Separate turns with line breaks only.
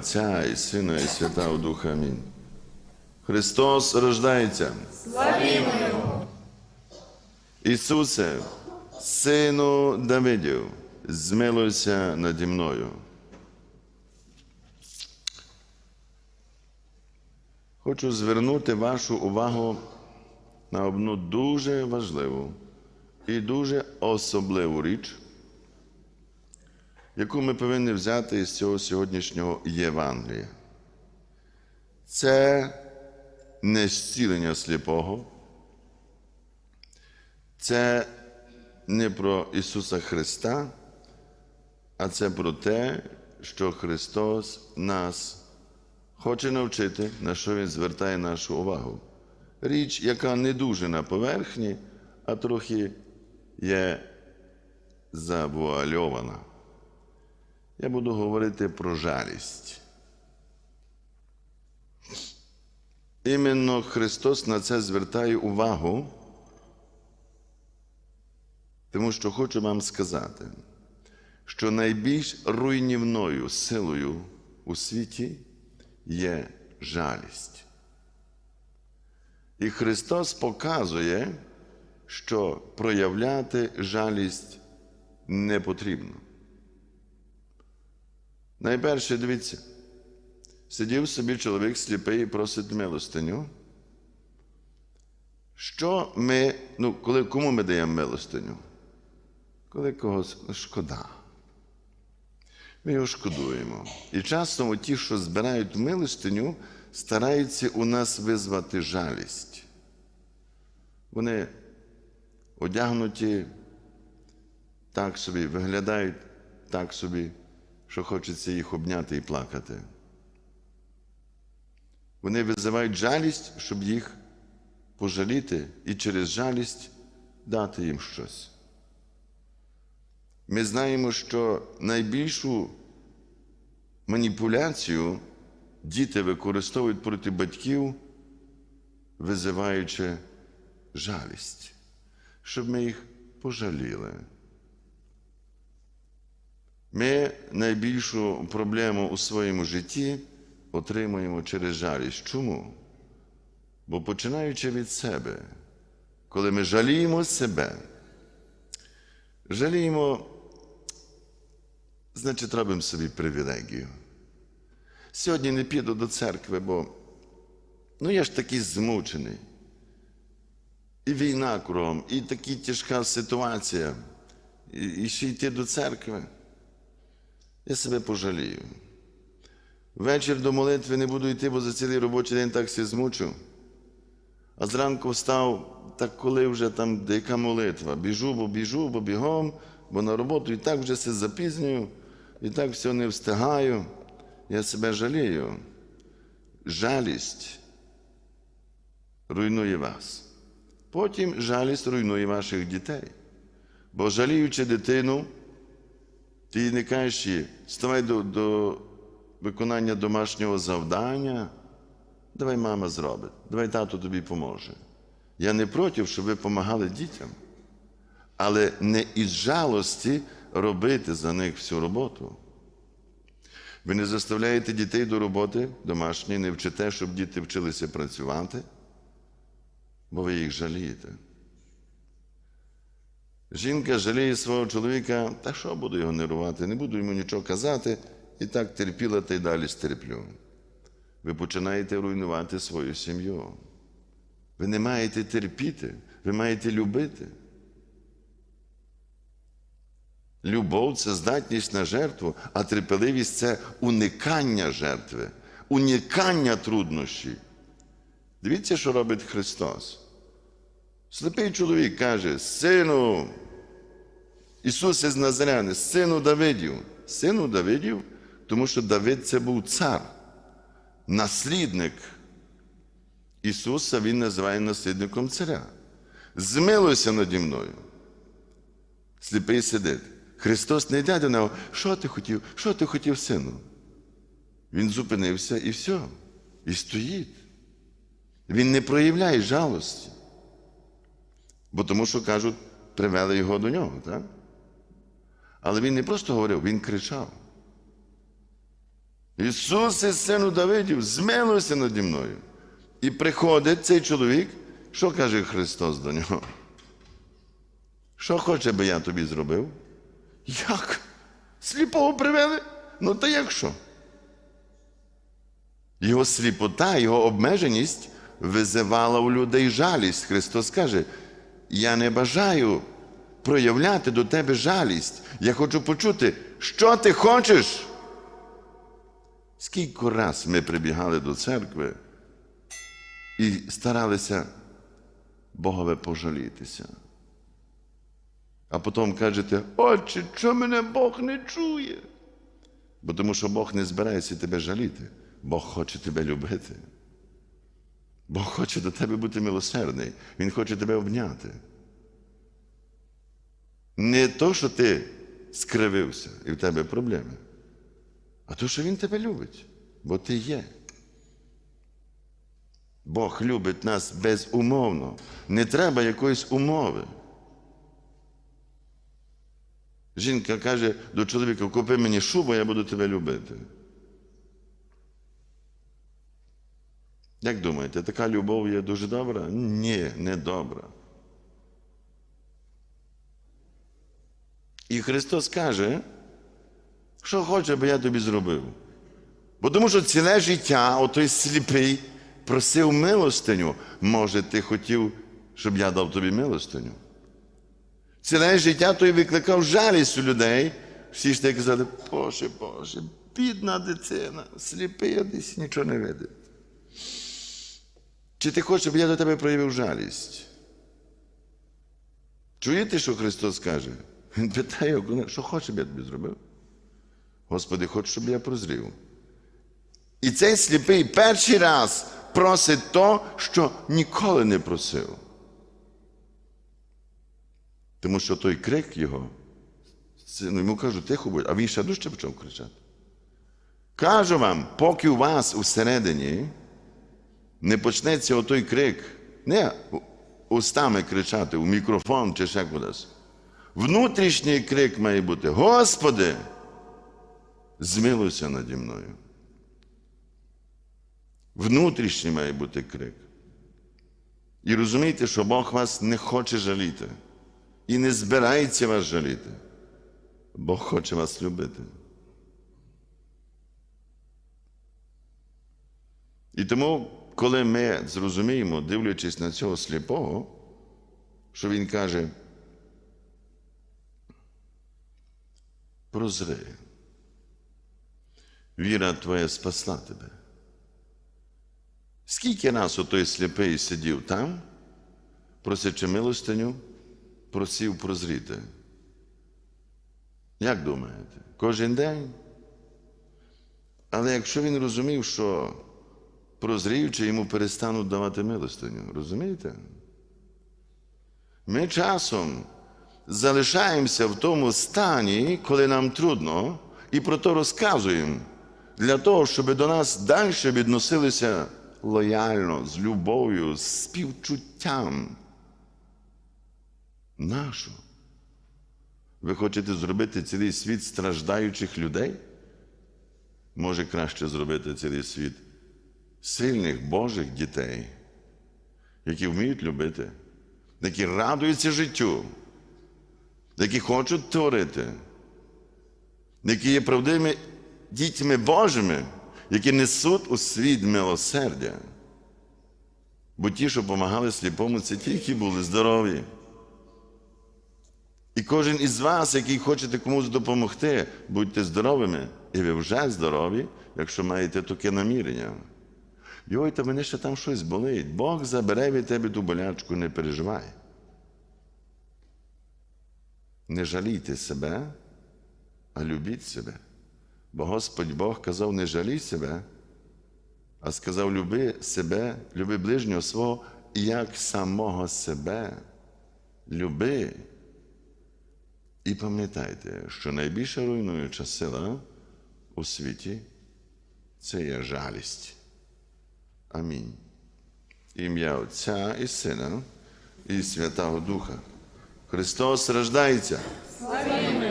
Отця і Сина, і Святого Духа. Амінь. Христос рождається.
Славімо Його!
Ісусе, Сину Давидів, змилуйся наді мною. Хочу звернути вашу увагу на одну дуже важливу і дуже особливу річ, яку ми повинні взяти із цього сьогоднішнього Євангелія. Це не зцілення сліпого, це не про Ісуса Христа, а це про те, що Христос нас хоче навчити, на що Він звертає нашу увагу. Річ, яка не дуже на поверхні, а трохи є завуальована. Я буду говорити про жалість. Іменно Христос на це звертає увагу. Тому що хочу вам сказати, що найбільш руйнівною силою у світі є жалість. І Христос показує, що проявляти жалість не потрібно. Найперше, дивіться, сидів собі чоловік сліпий і просить милостиню. Що ми, ну, коли, кому ми даємо милостиню? Коли когось шкода. Ми його шкодуємо. І часом ті, що збирають милостиню, стараються у нас визвати жалість. Вони одягнуті так собі, виглядають так собі, що хочеться їх обняти і плакати. Вони визивають жалість, щоб їх пожаліти і через жалість дати їм щось. Ми знаємо, що найбільшу маніпуляцію діти використовують проти батьків, визиваючи жалість, щоб ми їх пожаліли. Ми найбільшу проблему у своєму житті отримуємо через жалість. Чому? Бо починаючи від себе, коли ми жаліємо себе, жаліємо, значить, робимо собі привілегію. Сьогодні не піду до церкви, бо ну я ж такий змучений. І війна кругом, і така тяжка ситуація, і, і ще йти до церкви. Я себе пожалію. Вечір до молитви не буду йти, бо за цілий робочий день так все змучу. А зранку встав, так коли вже там яка молитва? Біжу, бо біжу, бо бігом, бо на роботу і так вже все запізнюю, і так все не встигаю. Я себе жалію. Жалість руйнує вас. Потім жалість руйнує ваших дітей. Бо жаліючи дитину, ти їй не кажеш, їй, ставай до, до виконання домашнього завдання. Давай мама зробить, давай тато тобі поможе. Я не проти, щоб ви допомагали дітям, але не із жалості робити за них всю роботу. Ви не заставляєте дітей до роботи домашньої, не вчите, щоб діти вчилися працювати, бо ви їх жалієте. Жінка жаліє свого чоловіка, та що буду його нервувати, не буду йому нічого казати, і так терпіла та й далі стерплю. Ви починаєте руйнувати свою сім'ю. Ви не маєте терпіти, ви маєте любити. Любов це здатність на жертву, а терпеливість це уникання жертви, уникання труднощів. Дивіться, що робить Христос. Слепий чоловік каже: Сину, Ісусе з Назаряни, сину Давидів, сину Давидів, тому що Давид це був цар, наслідник. Ісуса Він називає наслідником царя. Змилуйся наді мною. Сліпий сидить. Христос не йде до нього. Що ти хотів? Що ти хотів, сину? Він зупинився і все. І стоїть. Він не проявляє жалості. Бо тому що кажуть, привели його до нього, так? Але він не просто говорив, він кричав. Ісусе, сину Давидів, змилуйся наді мною. І приходить цей чоловік, що каже Христос до нього? Що хоче би я тобі зробив? Як? Сліпого привели? Ну та як що? Його сліпота, його обмеженість визивала у людей жалість. Христос каже: Я не бажаю проявляти до тебе жалість. Я хочу почути, що ти хочеш. Скільки раз ми прибігали до церкви і старалися Богове пожалітися. А потім кажете, отче, що мене Бог не чує? Бо тому що Бог не збирається тебе жаліти. Бог хоче тебе любити. Бог хоче до тебе бути милосердний. Він хоче тебе обняти. Не то, що ти скривився і в тебе проблеми, а то, що Він тебе любить, бо ти є. Бог любить нас безумовно. Не треба якоїсь умови. Жінка каже до чоловіка, купи мені шубу, я буду тебе любити. Як думаєте, така любов є дуже добра? Ні, не добра. І Христос каже, що хоче, би я тобі зробив. Бо тому що ціле життя, отой сліпий, просив милостиню. Може, ти хотів, щоб я дав тобі милостиню? Ціле життя той викликав жалість у людей. Всі ж так казали, Боже, Боже, бідна дитина, сліпий, а десь нічого не видить. Чи ти хочеш, щоб я до тебе проявив жалість? Чуєте, що Христос каже? Він питає, що хоче, щоб я тобі зробив? Господи, хочу, щоб я прозрів. І цей сліпий перший раз просить то, що ніколи не просив. Тому що той крик його, ну, йому кажуть, тихо будь, а він ще дужче почав кричати. Кажу вам, поки у вас усередині не почнеться отой крик, не устами кричати у мікрофон чи ще кудись. Внутрішній крик має бути: Господи, змилуйся наді мною. Внутрішній має бути крик. І розумійте, що Бог вас не хоче жаліти і не збирається вас жаліти. Бог хоче вас любити. І тому, коли ми зрозуміємо, дивлячись на цього сліпого, що він каже, прозри, віра твоя спасла тебе. Скільки раз отой сліпий сидів там, просячи милостиню, просив прозріти? Як думаєте? Кожен день? Але якщо він розумів, що прозріючи, йому перестануть давати милостиню, розумієте? Ми часом залишаємося в тому стані, коли нам трудно, і про то розказуємо, для того, щоб до нас далі відносилися лояльно, з любов'ю, з співчуттям. Нашу. Ви хочете зробити цілий світ страждаючих людей? Може краще зробити цілий світ сильних Божих дітей, які вміють любити, які радуються життю, які хочуть творити, які є правдивими дітьми Божими, які несуть у світ милосердя. Бо ті, що допомагали сліпому, це ті, які були здорові. І кожен із вас, який хочете комусь допомогти, будьте здоровими, і ви вже здорові, якщо маєте таке намірення. Йой, та мене ще там щось болить. Бог забере від тебе ту болячку, не переживай. Не жалійте себе, а любіть себе. Бо Господь Бог казав, не жалій себе, а сказав, люби себе, люби ближнього свого, як самого себе. Люби. І пам'ятайте, що найбільша руйнуюча сила у світі це є жалість. Амінь. Ім'я Отця і Сина і Святого Духа. Христос рождається.
Славімо